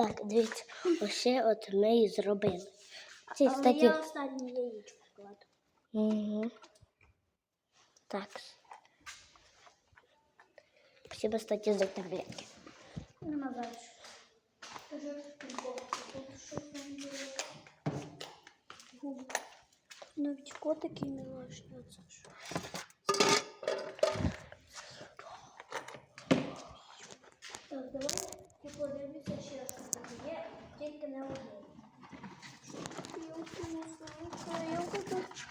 Так, дивіться, ось от ми і зробили. Ці, Але кстати, я останнє яєчко вкладу. Угу. Так. Спасибо, кстати, за таблетки. Нема там було? Навіть котики оце що. Так, давай ти подивися ще раз, що тут є, тільки не один. Йолки, не знаю, йолки тут.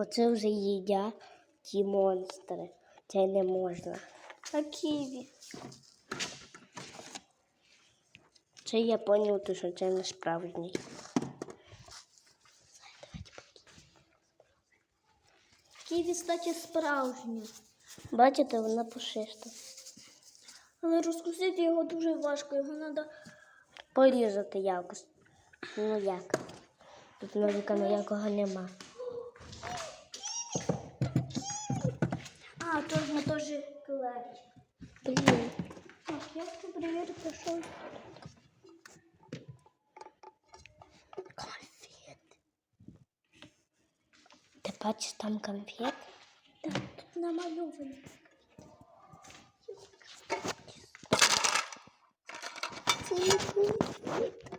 Оце вже їдять ті монстри. Це не можна. А ківі? Це я поняв, то, що це не справжній. Ківі, кстати, справжнє. Бачите, вона пушиста. Але розкусити його дуже важко, його треба Порізати якось. Ну як? Тут ножика ніякого нема. А, то ми теж клеїть. Блін. Так, як це перевірити, що? Конфет. Ти бачиш там конфет? Так, тут намальовано. Це не конфет.